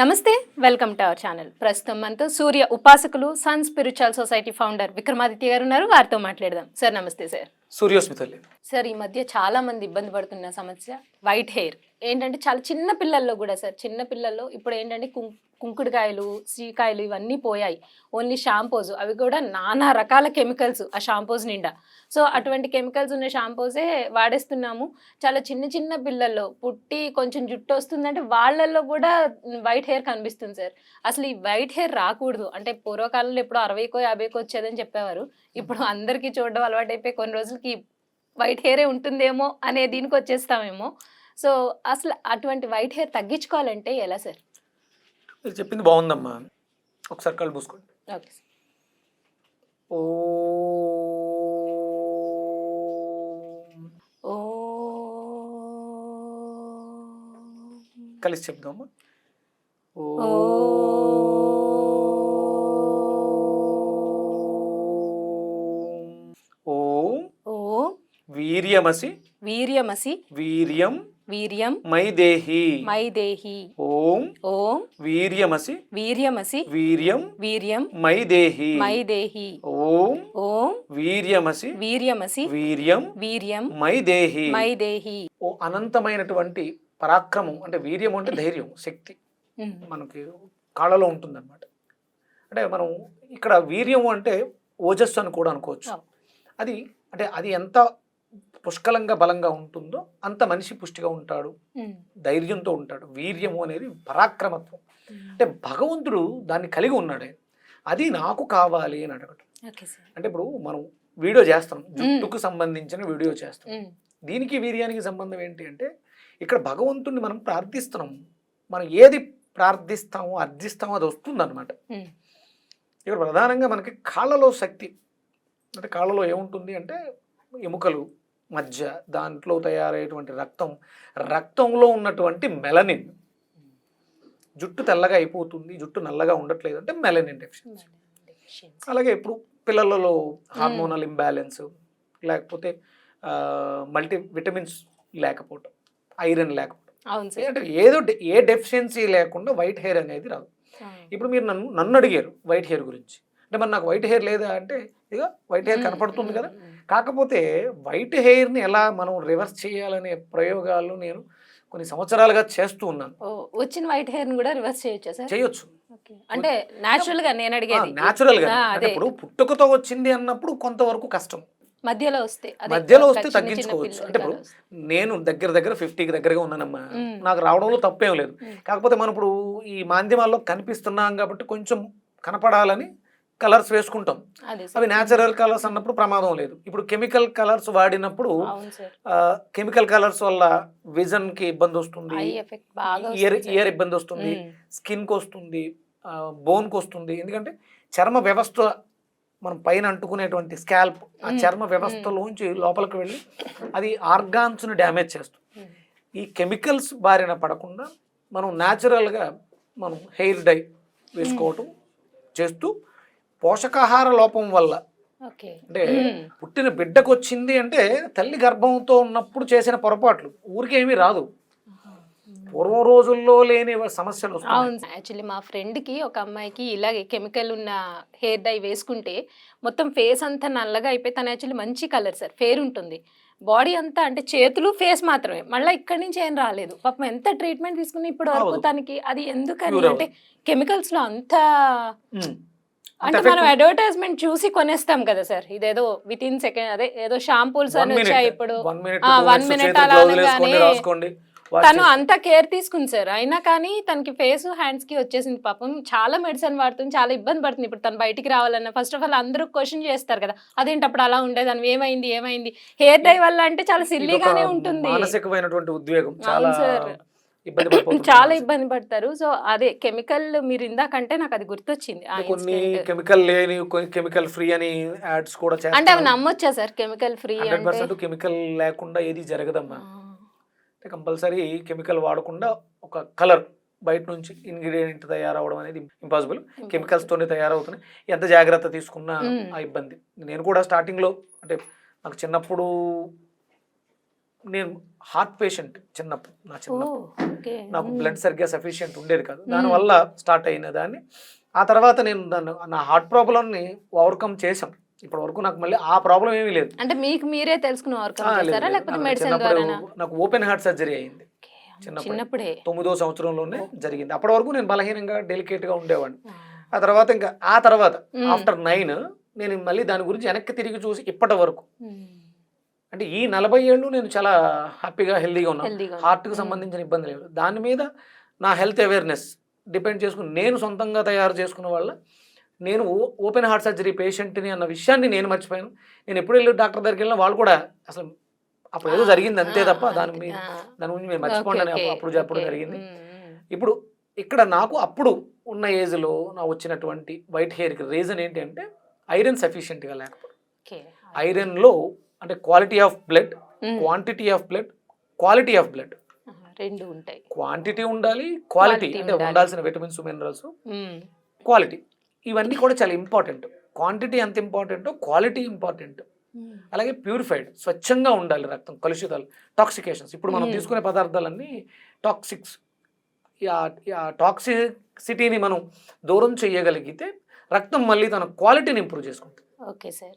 నమస్తే welcome to our channel. ప్రస్తుతం మనతో సూర్య ఉపాసకులు sun spiritual society founder Vikramaditya garu ఉన్నారు. వారితో మాట్లాడదాం. సార్ నమస్తే సార్. సూర్యోస్మితల్లి. సార్ ఈ మధ్య చాలా మంది ఇబ్బంది పడుతున్న సమస్య వైట్ హెయిర్. ఏంటంటే చాలా చిన్న పిల్లల్లో కూడా సార్ చిన్న పిల్లల్లో ఇప్పుడు ఏంటంటే కుం కుంకుడుకాయలు సీకాయలు ఇవన్నీ పోయాయి. ఓన్లీ షాంపూస్ అవి కూడా నానా రకాల కెమికల్స్ ఆ షాంపూస్ నిండా. సో అటువంటి కెమికల్స్ ఉన్న షాంపూసే వాడేస్తున్నాము. చాలా చిన్న చిన్న పిల్లల్లో పుట్టి కొంచెం జుట్టు వస్తుందంటే వాళ్ళల్లో కూడా వైట్ హెయిర్ కనిపిస్తుంది సార్. అసలు ఈ వైట్ హెయిర్ రాకూడదు. అంటే పూర్వకాలంలో ఎప్పుడో అరవైకో యాభైకో వచ్చేదని చెప్పేవారు. ఇప్పుడు అందరికీ చూడడం అలవాటైపోయి కొన్ని రోజులకి వైట్ హెయిరే ఉంటుందేమో అనే దీనికి వచ్చేస్తామేమో. సో అసలు అటువంటి వైట్ హెయిర్ తగ్గించుకోవాలంటే ఎలా సార్? మీరు చెప్పింది బాగుందమ్మా. ఒకసారి కళ్ళు పూసుకోండి ఓకే ఓ ఓ కలిసి చెప్దామా? ఓ ఓం ఓ వీర్యమసి వీర్యమసి వీర్యం వీర్యం మైదేహి. మైదేహి. ఓం ఓం వీర్యమసి. వీర్యమసి. వీర్యం వీర్యం మైదేహి. మైదేహి. ఓం ఓం వీర్యమసి. వీర్యమసి. వీర్యం వీర్యం మైదేహి. మైదేహి. ఓ అనంతమైనటువంటి పరాక్రమం అంటే వీర్యం అంటే ధైర్యం శక్తి. మనకి కాళ్ళలో ఉంటుందన్నమాట. అంటే మనం ఇక్కడ వీర్యం అంటే ఓజస్సు అని కూడా అనుకోవచ్చు. అది అంటే అది ఎంత పుష్కలంగా బలంగా ఉంటుందో అంత మనిషి పుష్టిగా ఉంటాడు. ధైర్యంతో ఉంటాడు. వీర్యము అనేది పరాక్రమత్వం. అంటే భగవంతుడు దాన్ని కలిగి ఉన్నాడు. అది నాకు కావాలి అని అడగటం అంటే ఇప్పుడు మనం వీడియో చేస్తాం. జుట్టుకు సంబంధించిన వీడియో చేస్తాం. దీనికి వీర్యానికి సంబంధం ఏంటి అంటే ఇక్కడ భగవంతుణ్ణి మనం ప్రార్థిస్తున్నాం. మనం ఏది ప్రార్థిస్తామో అర్థిస్తామో అది వస్తుందన్నమాట. ఇక్కడ ప్రధానంగా మనకి కాళ్ళలో శక్తి. అంటే కాళ్ళలో ఏముంటుంది అంటే ఎముకలు మధ్య దాంట్లో తయారయ్యేటువంటి రక్తం రక్తంలో ఉన్నటువంటి మెలనిన్ జుట్టు తెల్లగా అయిపోతుంది జుట్టు నల్లగా ఉండట్లేదు అంటే మెలనిన్ డెఫిషియన్సీ అలాగే ఇప్పుడు పిల్లలలో హార్మోనల్ ఇంబ్యాలెన్స్ లేకపోతే మల్టీ విటమిన్స్ లేకపోవటం ఐరన్ లేకపోవటం. అంటే ఏదో ఏ డెఫిషియన్సీ లేకుండా వైట్ హెయిర్ అనేది రాదు. ఇప్పుడు మీరు నన్ను నన్ను అడిగారు వైట్ హెయిర్ గురించి. అంటే మరి నాకు వైట్ హెయిర్ లేదా అంటే ఇక వైట్ హెయిర్ కనపడుతుంది కదా. కాకపోతే వైట్ హెయిర్ని ఎలా మనం రివర్స్ చేయాలనే ప్రయోగాలు నేను కొన్ని సంవత్సరాలుగా చేస్తూ ఉన్నాను. వచ్చిన వైట్ హెయిర్ కూడా రివర్స్ చేయొచ్చా సార్? చేయొచ్చు. అంటే నేచురల్గా నేను అడిగేది. న్యాచురల్గా ఇప్పుడు పుట్టుకతో వచ్చింది అన్నప్పుడు కొంతవరకు కష్టం. మధ్యలో వస్తే మధ్యలో వస్తే తగ్గించుకోవచ్చు. అంటే ఇప్పుడు. నేను దగ్గర దగ్గర ఫిఫ్టీకి దగ్గరగా ఉన్నానమ్మా. మ్మ్. నాకు రావడంలో తప్పేం లేదు. కాకపోతే మనం ఇప్పుడు ఈ మాధ్యమాల్లో కనిపిస్తున్నాం కాబట్టి కొంచెం కనపడాలని కలర్స్ వేసుకుంటాం. అవి న్యాచురల్ కలర్స్ అన్నప్పుడు ప్రమాదం లేదు. ఇప్పుడు కెమికల్ కలర్స్ వాడినప్పుడు కెమికల్ కలర్స్ వల్ల విజన్కి ఇబ్బంది వస్తుంది. ఇయర్ ఇయర్ ఇబ్బంది వస్తుంది. మ్మ్. స్కిన్కి వస్తుంది. బోన్కి వస్తుంది. ఎందుకంటే చర్మ వ్యవస్థ మనం పైన అంటుకునేటువంటి స్కాల్ప్ ఆ. చర్మ వ్యవస్థలోంచి లోపలికి వెళ్ళి అది ఆర్గాన్స్ని డ్యామేజ్ చేస్తుంది. ఈ కెమికల్స్ బారిన పడకుండా మనం న్యాచురల్గా మనం హెయిర్ డై వేసుకోవటం చేస్తూ పోషకాహార లోపం వల్ల. ఓకే. అంటే. పుట్టిన బిడ్డకు వచ్చింది అంటే తల్లి గర్భంతో ఉన్నప్పుడు చేసిన పొరపాట్లు. ఊరికేమీ రాదు. పూర్వం రోజుల్లో లేని సమస్యలు అవును యాక్చువల్లీ మా ఫ్రెండ్కి ఒక అమ్మాయికి ఇలాగే కెమికల్ ఉన్న హెయిర్ డై వేసుకుంటే మొత్తం ఫేస్ అంతా నల్లగా అయిపోయి తను యాక్చువల్లీ మంచి కలర్ సార్. ఫేర్ ఉంటుంది. బాడీ అంతా అంటే చేతులు ఫేస్ మాత్రమే. మళ్ళీ ఇక్కడి నుంచి ఏం రాలేదు. పాపం ఎంత ట్రీట్మెంట్ తీసుకుని ఇప్పుడు వరకు. తనకి అది ఎందుకని అంటే కెమికల్స్లో అంత. అంటే మనం అడ్వర్టైజ్మెంట్ చూసి కొనేస్తాం కదా సార్. ఇదేదో విత్ ఇన్ సెకండ్ అదే ఏదో షాంపూల్స్ అని వచ్చాయి ఇప్పుడు. Minute చేతులు అలా రాసుకోండి. తను. అంత కేర్ తీసుకుంది సార్. అయినా కానీ తనకి ఫేస్ హ్యాండ్స్కి వచ్చేసింది పాపం. చాలా మెడిసిన్ వాడుతుంది చాలా ఇబ్బంది పడుతుంది. ఇప్పుడు తను బయటికి రావాలన్నా ఫస్ట్ ఆఫ్ ఆల్ అందరూ క్వశ్చన్ చేస్తారు కదా. అదేంటి అప్పుడు అలా ఉండేది? అని ఏమైంది? ఏమైంది? హెయిర్ డై వల్ల అంటే చాలా సిల్లీగానే ఉంటుంది. మానసికమైనటువంటి ఉద్వేగం. చాలా. ఇబ్బంది పడిపోతుంది చాలా ఇబ్బంది పడతారు. సో అదే కెమికల్ మీరు ఇందాకంటే నాకు అది గుర్తొచ్చింది కొన్ని. కెమికల్ లేని కెమికల్ ఫ్రీ అని యాడ్స్ కూడా అంటే అవి నమ్మొచ్చా sir? Chemical free hundred percent chemical లేకుండా ఏది జరగదమ్మా. అంటే కంపల్సరీ కెమికల్ వాడకుండా ఒక కలర్ బయట నుంచి ఇంగ్రీడియంట్ తయారవడం అనేది ఇంపాసిబుల్. కెమికల్స్ తోనే తయారవుతున్నాయి. ఎంత జాగ్రత్త తీసుకున్నా. ఆ ఇబ్బంది. నేను కూడా స్టార్టింగ్లో అంటే నాకు చిన్నప్పుడు నేను హార్ట్ పేషెంట్ చిన్నప్పుడు నా చిన్నప్పుడు. నాకు బ్లడ్ సరిగ్గా సఫిషియెంట్ ఉండేది కాదు. దానివల్ల స్టార్ట్ అయిన దాన్ని. ఆ తర్వాత నేను దాన్ని నా హార్ట్ ప్రాబ్లమ్ని ఓవర్కమ్ చేసాం ఇప్పటి వరకు నాకు మళ్ళీ ఆ ప్రాబ్లం ఏమీ లేదు. అంటే మీకు మీరే తెలుసుకున్న నాకు ఓపెన్ హార్ట్ సర్జరీ అయింది. చిన్నప్పుడే. తొమ్మిదో సంవత్సరంలోనే జరిగింది. అప్పటి వరకు నేను బలహీనంగా డెలికేట్గా ఉండేవాడిని. ఆ. తర్వాత ఇంకా ఆ తర్వాత. ఆఫ్టర్ నైన్ నేను మళ్ళీ దాని గురించి వెనక్కి తిరిగి చూసి ఇప్పటి వరకు. అంటే ఈ నలభై ఏళ్ళు నేను చాలా హ్యాపీగా హెల్దీగా ఉన్నాను. హార్ట్కి మ్మ్. సంబంధించిన ఇబ్బంది లేదు దాని మీద నా హెల్త్ అవేర్నెస్ డిపెండ్ చేసుకుని నేను సొంతంగా తయారు చేసుకున్న వల్ల నేను ఓపెన్ హార్ట్ సర్జరీ పేషెంట్ని అన్న విషయాన్ని నేను మర్చిపోయాను నేను ఎప్పుడు వెళ్ళి డాక్టర్ దగ్గరికి వెళ్ళినా వాళ్ళు కూడా అసలు అప్పుడు ఏదో జరిగింది అంతే తప్ప దాని మీద. దాని గురించి మీరు మర్చిపోండి అని అప్పుడు- అప్పుడు చెప్పడం. జరిగింది మ్మ్, మ్మ్. ఇప్పుడు ఇక్కడ నాకు అప్పుడు ఉన్న ఏజ్లో నా వచ్చినటువంటి వైట్ హెయిర్కి రీజన్ ఏంటి అంటే ఐరన్ సఫిషియెంట్గా లేకపోవడం ఓకే. ఐరన్లో అంటే quality of blood. Quantity of blood quality of blood రెండు ఉంటాయి క్వాంటిటీ ఉండాలి క్వాలిటీ అంటే ఉండాలి. ఉండాల్సిన విటమిన్స్ మినరల్స్. క్వాలిటీ ఇవన్నీ కూడా చాలా ఇంపార్టెంట్ క్వాంటిటీ ఎంత ఇంపార్టెంటో క్వాలిటీ ఇంపార్టెంట్. అలాగే ప్యూరిఫైడ్ స్వచ్ఛంగా ఉండాలి రక్తం కలుషితాలు టాక్సికేషన్స్ ఇప్పుడు మనం Hmm. తీసుకునే పదార్థాలన్నీ టాక్సిక్స్ టాక్సిసిటీని మనం దూరం చేయగలిగితే రక్తం మళ్ళీ తన క్వాలిటీని ఇంప్రూవ్ చేసుకుంటుంది ఓకే సార్.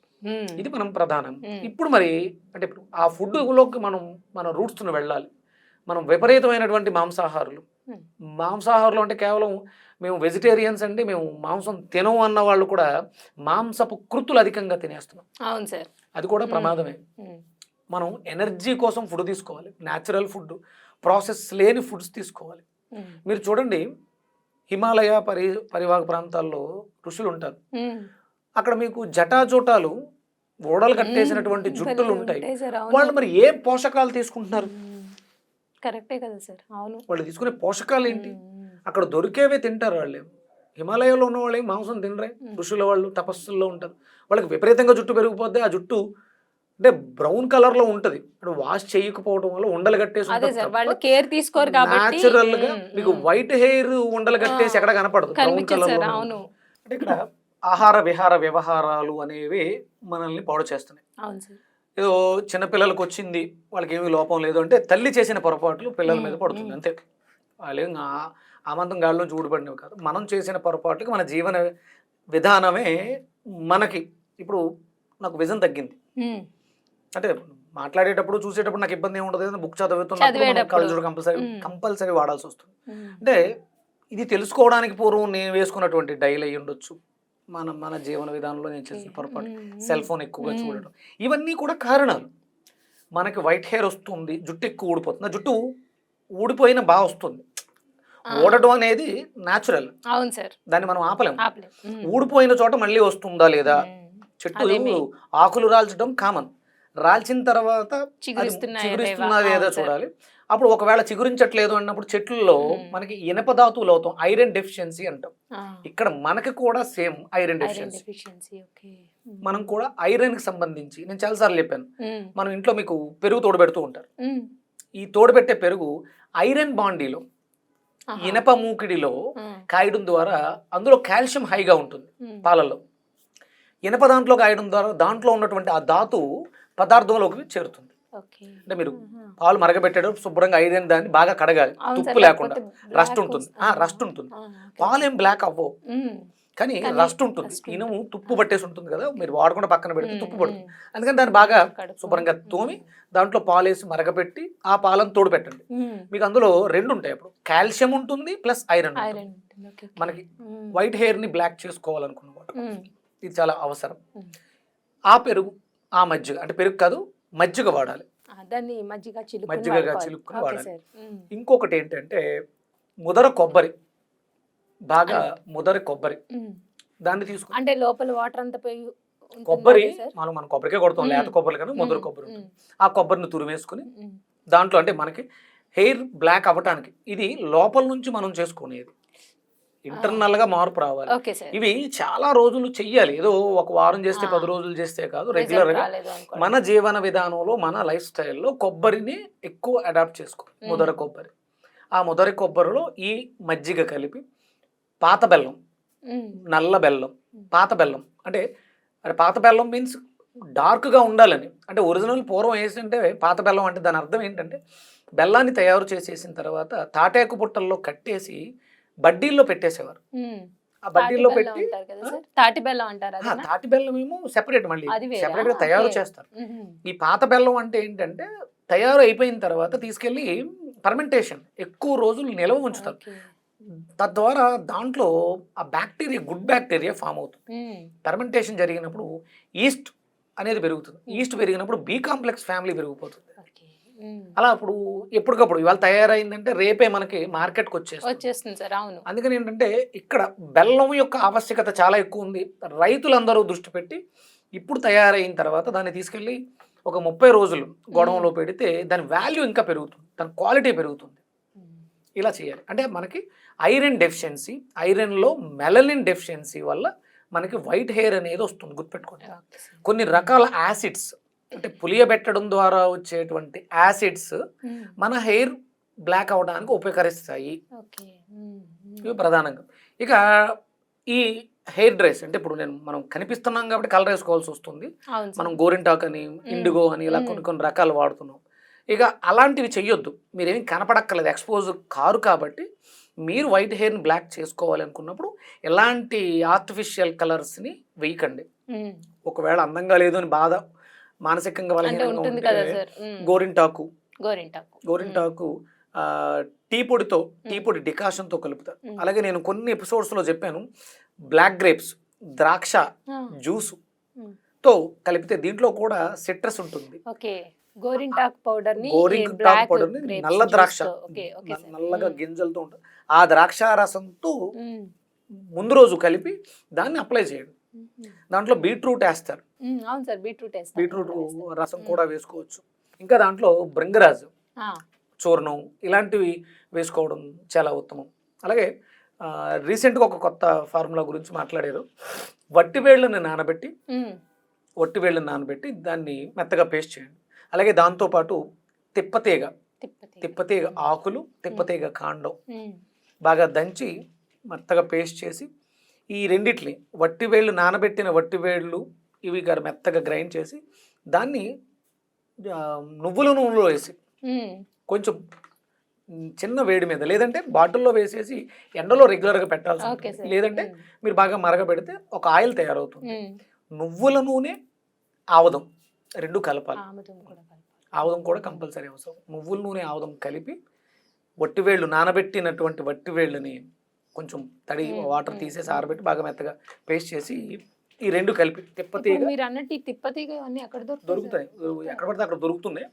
ఇది మనం ప్రధానం. ఇప్పుడు మరి అంటే ఇప్పుడు ఆ ఫుడ్లోకి మనం మన రూట్స్ను వెళ్ళాలి మనం విపరీతమైనటువంటి మాంసాహారులు. మాంసాహారులు అంటే కేవలం మేము వెజిటేరియన్స్ అండి మేము మాంసం తినము అన్న వాళ్ళు కూడా మాంసపు కృతులు అధికంగా తినేస్తున్నాం అవును సార్ అది కూడా. ప్రమాదమే. మనం ఎనర్జీ కోసం ఫుడ్ తీసుకోవాలి న్యాచురల్ ఫుడ్ ప్రాసెస్ లేని ఫుడ్స్ తీసుకోవాలి. మీరు చూడండి హిమాలయ పరి పరివాహక ప్రాంతాల్లో ఋషులు ఉంటారు. అక్కడ మీకు జటాజోటాలు ఓడలు కట్టేసినటువంటి. జుట్టులు ఉంటాయి. వాళ్ళు మరి ఏ పోషకాలు తీసుకుంటున్నారు. కరెక్టే కదా సార్ అవును వాళ్ళు తీసుకునే పోషకాలు ఏంటి. అక్కడ దొరికేవే తింటారు వాళ్ళు హిమాలయాలో ఉన్న వాళ్ళు మాంసం తినరే. ఋషుల వాళ్ళు తపస్సుల్లో ఉంటారు వాళ్ళకి విపరీతంగా జుట్టు పెరిగిపోద్ది ఆ జుట్టు అంటే బ్రౌన్ కలర్లో ఉంటది అంటే వాష్ చేయకపోవడం వల్ల ఉండలు కట్టేసి వాళ్ళు కేర్ తీసుకోరు కాబట్టి న్యాచురల్గా. మీకు. వైట్ హెయిర్ ఉండలు కట్టేసి ఎక్కడ కనపడదు బ్రౌన్ కలర్ సార్ అవును అంటే ఇక్కడ ఆహార విహార వ్యవహారాలు అనేవి మనల్ని పాడు చేస్తున్నాయి ఏదో చిన్నపిల్లలకు వచ్చింది వాళ్ళకి ఏమీ లోపం లేదు అంటే తల్లి చేసిన పొరపాట్లు పిల్లల మీద పడుతుంది. అంతే వాళ్ళు ఆమంతం గాల్లో చూడబడినవి కాదు మనం చేసిన పొరపాట్లకి మన జీవన విధానమే మనకి ఇప్పుడు నాకు విజన్ తగ్గింది. అంటే మాట్లాడేటప్పుడు చూసేటప్పుడు నాకు ఇబ్బంది ఏమి ఉండదు బుక్ చదువుతున్నప్పుడు. కళ్ళజోడు కంపల్సరీ. కంపల్సరీ వాడాల్సి వస్తుంది. అంటే ఇది తెలుసుకోవడానికి పూర్వం నేను వేసుకున్నటువంటి డైల్ అయి ఉండొచ్చు. మన మన జీవన విధానంలో నేను చేసిన పొరపాటు. సెల్ ఫోన్ ఎక్కువగా. చూడడం. ఇవన్నీ కూడా కారణాలు. మనకి వైట్ హెయిర్ వస్తుంది జుట్టు ఎక్కువ ఊడిపోతుంది. ఆ జుట్టు ఊడిపోయిన బాగా వస్తుంది. ఊడటం అనేది న్యాచురల్ అవును సార్. దాన్ని మనం ఆపలేం. ఊడిపోయిన చోట మళ్ళీ వస్తుందా లేదా. చెట్టు. ఆకులు రాల్చడం కామన్ రాల్చిన తర్వాత చిగురిస్తున్నదా? ఏదో. చూడాలి అప్పుడు ఒకవేళ చిగురించట్లేదు అన్నప్పుడు చెట్లలో. మనకి ఇనప ధాతువులు అవుతాం ఐరన్ డెఫిషియన్సీ అంటాం ఇక్కడ మనకి కూడా సేమ్ ఐరన్ డెఫిషియన్సీ. మనం కూడా ఐరన్కి సంబంధించి నేను చాలాసార్లు చెప్పాను. మనం ఇంట్లో మీకు పెరుగు తోడబెడుతూ ఉంటారు. ఈ తోడబెట్టే పెరుగు ఐరన్ బాండీలో. ఇనప మూకిడిలో. కాయడం ద్వారా అందులో కాల్షియం హైగా ఉంటుంది మ్మ్. పాలల్లో ఇనప దాంట్లో కాయడం ద్వారా దాంట్లో ఉన్నటువంటి ఆ ధాతువు పదార్థంలోకి చేరుతుంది అంటే మీరు. పాలు మరగబెట్టేటప్పుడు శుభ్రంగా ఐరన్ దాన్ని బాగా కడగాలి తుప్పు లేకుండా రస్ట్ ఉంటుంది రస్ట్ ఉంటుంది. పాలు ఏం బ్లాక్ అవ్వవు. కానీ రస్ట్ ఉంటుంది ఇనుము తుప్పు పట్టేసి ఉంటుంది కదా మీరు వాడకుండా పక్కన పెడితే. తుప్పు పడుతుంది. అందుకని దాన్ని బాగా. శుభ్రంగా తోమి. దాంట్లో పాలు వేసి మరగపెట్టి ఆ పాలను తోడు పెట్టండి. మీకు అందులో రెండు ఉంటాయి అప్పుడు కాల్షియం ఉంటుంది ప్లస్ ఐరన్. మనకి. వైట్ హెయిర్ని బ్లాక్ చేసుకోవాలనుకున్న వాళ్ళు మ్మ్. ఇది చాలా అవసరం. ఆ పెరుగు ఆ మజ్జిగ అంటే పెరుగు కాదు మజ్జిగ వాడాలి దాన్ని మజ్జిగ మజ్జిగగా. చిలుక్కుని వాడాలి. ఇంకొకటి ఏంటంటే ముదర కొబ్బరి బాగా ముదర కొబ్బరి. దాన్ని తీసుకు అంటే లోపల వాటర్ అంతా పోయి కొబ్బరి? మనం మనం కొబ్బరికే కొడతాం. లేత కొబ్బరి కన్నా ముదర. కొబ్బరి. ఆ కొబ్బరిని తురిమేసుకుని మ్మ్. దాంట్లో అంటే మనకి హెయిర్ బ్లాక్ అవ్వటానికి ఇది లోపల నుంచి మనం చేసుకునేది ఇంటర్నల్గా మార్పు రావాలి. ఇవి చాలా రోజులు చెయ్యాలి. ఏదో ఒక వారం చేస్తే. పది రోజులు చేస్తే కాదు రెగ్యులర్గా. మన జీవన విధానంలో మన లైఫ్ స్టైల్లో కొబ్బరిని ఎక్కువ అడాప్ట్ చేసుకో ముదర కొబ్బరి. ఆ ముదర కొబ్బరిలో ఈ మజ్జిగ కలిపి పాత బెల్లం. నల్ల బెల్లం పాత బెల్లం. అంటే అంటే పాత బెల్లం మీన్స్ డార్క్గా ఉండాలని. అంటే ఒరిజినల్ పూర్వం వేసింటే పాత బెల్లం అంటే దాని అర్థం ఏంటంటే బెల్లాన్ని తయారు చేసేసిన తర్వాత తాటాకు పుట్టల్లో కట్టేసి బడ్డీల్లో పెట్టేసేవారు. ఆ బడ్డీల్లో పెట్టి తాటి బెల్లం అంటారు? తాటి బెల్లం ఏమో సెపరేట్ మళ్ళీ అది వేరా? సెపరేట్గా తయారు. చేస్తారు. ఈ పాత బెల్లం అంటే ఏంటంటే తయారు అయిపోయిన తర్వాత తీసుకెళ్ళి పర్మెంటేషన్ ఎక్కువ రోజులు నిల్వ ఉంచుతారు. తద్వారా దాంట్లో ఆ బ్యాక్టీరియా గుడ్ బ్యాక్టీరియా ఫామ్ అవుతుంది ఉమ్. ఫెర్మెంటేషన్ జరిగినప్పుడు ఈస్ట్ అనేది పెరుగుతుంది ఈస్ట్ పెరిగినప్పుడు బి కాంప్లెక్స్ ఫ్యామిలీ పెరిగిపోతుంది. అలా అప్పుడు ఎప్పటికప్పుడు ఇవాళ తయారైందంటే రేపే మనకి మార్కెట్కి వచ్చేస్తుంది. వచ్చేస్తుంది సార్ అవును. అందుకని ఏంటంటే ఇక్కడ బెల్లం యొక్క ఆవశ్యకత చాలా ఎక్కువ ఉంది. రైతులందరూ దృష్టి పెట్టి ఇప్పుడు తయారైన తర్వాత దాన్ని తీసుకెళ్ళి ఒక ముప్పై రోజులు గొడవలో పెడితే దాని వాల్యూ ఇంకా పెరుగుతుంది. దాని క్వాలిటీ పెరుగుతుంది. ఇలా చేయాలి. అంటే మనకి ఐరన్ డెఫిషియన్సీ ఐరన్లో మెలనిన్ డెఫిషియన్సీ వల్ల మనకి వైట్ హెయిర్ అనేది వస్తుంది గుర్తుపెట్టుకోండి. కొన్ని రకాల యాసిడ్స్ అంటే పులియబెట్టడం ద్వారా వచ్చేటువంటి యాసిడ్స్. మన హెయిర్ బ్లాక్ అవడానికి ఉపకరిస్తాయి. ఇవి ప్రధానంగా. ఇక ఈ హెయిర్ డ్రెస్ అంటే ఇప్పుడు నేను మనం కనిపిస్తున్నాం కాబట్టి కలర్ వేసుకోవాల్సి వస్తుంది. మనం గోరింటాక్ అని ఇండిగో అని ఇలా కొన్ని కొన్ని రకాలు వాడుతున్నాం. ఇక అలాంటివి చెయ్యొద్దు. మీరేం కనపడక్కర్లేదు. ఎక్స్పోజ్ కారు కాబట్టి మీరు వైట్ హెయిర్ని బ్లాక్ చేసుకోవాలి అనుకున్నప్పుడు ఎలాంటి ఆర్టిఫిషియల్ కలర్స్ని వేయకండి. ఒకవేళ అందంగా లేదు అని బాధ మానసికంగా బలహీనంగా ఉంటే. గోరింటాకు గోరింటాకు గోరింటాకు టీ పొడితో టీ పొడి డికాషన్తో కలుపుతారు. అలాగే నేను కొన్ని ఎపిసోడ్స్లో చెప్పాను బ్లాక్ గ్రేప్స్ ద్రాక్ష. జ్యూస్. తో కలిపితే దీంట్లో కూడా సిట్రస్ ఉంటుంది గోరింటాక్ పౌడర్ గోరింటాకు నల్ల ద్రాక్ష. నల్లగా. గింజలతో ఉంటుంది ఆ ద్రాక్ష రసంతో. ముందు రోజు కలిపి దాన్ని అప్లై చేయండి. దాంట్లో బీట్రూట్ వేస్తారు అవును సార్ బీట్రూట్ బీట్రూట్. రసం కూడా వేసుకోవచ్చు. ఇంకా దాంట్లో బృంగరాజు ఆ, చూర్ణం ఇలాంటివి వేసుకోవడం చాలా ఉత్తమం. అలాగే రీసెంట్గా ఒక కొత్త ఫార్ములా గురించి మాట్లాడారు. వట్టి వేళ్ళని నానబెట్టి ఉమ్, వట్టి వేళ్ళని నానబెట్టి దాన్ని మెత్తగా పేస్ట్ చేయండి. అలాగే దాంతోపాటు తిప్పతీగ తిప్పతి తిప్పతీగ ఆకులు తిప్పతీగ కాండం బాగా దంచి మెత్తగా పేస్ట్ చేసి ఈ రెండిట్ని వట్టి వేళ్ళు నానబెట్టిన వట్టి వేళ్ళు ఇవి గారు మెత్తగా గ్రైండ్ చేసి దాన్ని నువ్వుల నూనెలో వేసి కొంచెం చిన్న వేడి మీద లేదంటే బాటిల్లో వేసేసి ఎండలో రెగ్యులర్గా పెట్టాల్సి లేదంటే మీరు బాగా మరగబెడితే ఒక ఆయిల్ తయారవుతుంది. నువ్వుల నూనె ఆవదం రెండు కలపాలి. ఆవదం కూడా కంపల్సరీ అవసరం. నువ్వుల నూనె ఆవదం కలిపి వట్టివేళ్ళు నానబెట్టినటువంటి వట్టివేళ్ళని కొంచెం తడి వాటర్ తీసేసి. ఆరబెట్టి బాగా మెత్తగా పేస్ట్ చేసి ఈ రెండు కలిపి తిప్పతీగ మీరు అన్నట్టు ఈ తిప్పతీగ అన్ని అక్కడ దొరుకుతాయి ఎక్కడ పడితే అక్కడ దొరుకుతున్నాయి.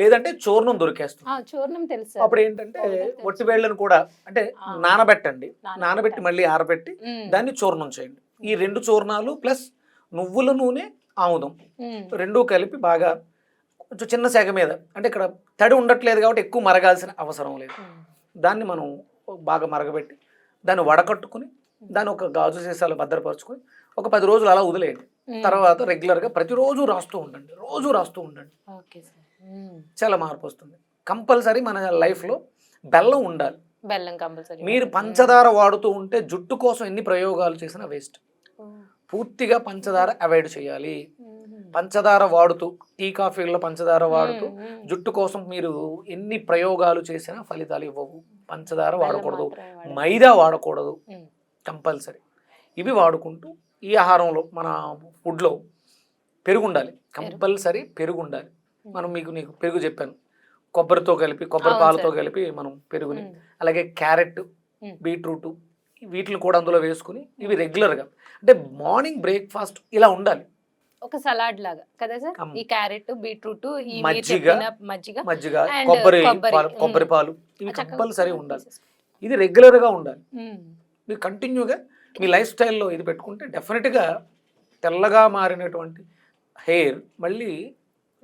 లేదంటే చూర్ణం దొరికేస్తుంది. చూర్ణం తెలుసు. అప్పుడు ఏంటంటే. వట్టి వేళ్ళను కూడా అంటే. నానబెట్టండి. నానబెట్టి మళ్ళీ ఆరబెట్టి దాన్ని చూర్ణం చేయండి. ఈ రెండు చూర్ణాలు ప్లస్ నువ్వుల నూనె ఆముదం. రెండూ కలిపి బాగా కొంచెం చిన్న శాఖ మీద అంటే ఇక్కడ తడి ఉండట్లేదు కాబట్టి ఎక్కువ మరగాల్సిన అవసరం లేదు. దాన్ని మనం బాగా మరగబెట్టి దాన్ని వడకట్టుకుని దాన్ని ఒక గాజు సీసాలు భద్రపరుచుకొని ఒక పది రోజులు అలా వదిలేయండి. తర్వాత రెగ్యులర్గా ప్రతిరోజు రాస్తూ ఉండండి. రోజు రాస్తూ ఉండండి. చాలా మార్పు వస్తుంది. కంపల్సరీ మన లైఫ్లో బెల్లం ఉండాలి. బెల్లం కంపల్సరీ మీరు పంచదార వాడుతూ ఉంటే జుట్టు కోసం ఎన్ని ప్రయోగాలు చేసినా వేస్ట్. పూర్తిగా పంచదార అవాయిడ్ చేయాలి. పంచదార వాడుతూ టీ కాఫీల్లో పంచదార వాడుతూ జుట్టు కోసం మీరు ఎన్ని ప్రయోగాలు చేసినా ఫలితాలు ఇవ్వవు. పంచదార వాడకూడదు. మైదా వాడకూడదు. కంపల్సరీ. ఇవి వాడుకుంటూ ఈ ఆహారంలో మన ఫుడ్లో పెరుగు ఉండాలి కంపల్సరీ పెరుగు ఉండాలి మనం మీకు నీకు పెరుగు చెప్పాను కొబ్బరితో కలిపి కొబ్బరి పాలతో. కలిపి మనం పెరుగుని. అలాగే క్యారెట్. బీట్రూట్ వీటిని కూడా అందులో వేసుకుని ఇవి రెగ్యులర్గా అంటే మార్నింగ్ బ్రేక్ఫాస్ట్ ఇలా ఉండాలి ఒక సలాడ్ లాగా కదా సార్. ఈ క్యారెట్ బీట్రూట్ మజ్జిగ, మజ్జిగ మజ్జిగ కొబ్బరి కొబ్బరి, పాలు ఇవి కంపల్సరీ ఉండాలి. ఇది రెగ్యులర్గా ఉండాలి. మీరు కంటిన్యూగా మీ లైఫ్ స్టైల్లో ఇది పెట్టుకుంటే డెఫినెట్గా తెల్లగా మారినటువంటి హెయిర్ మళ్ళీ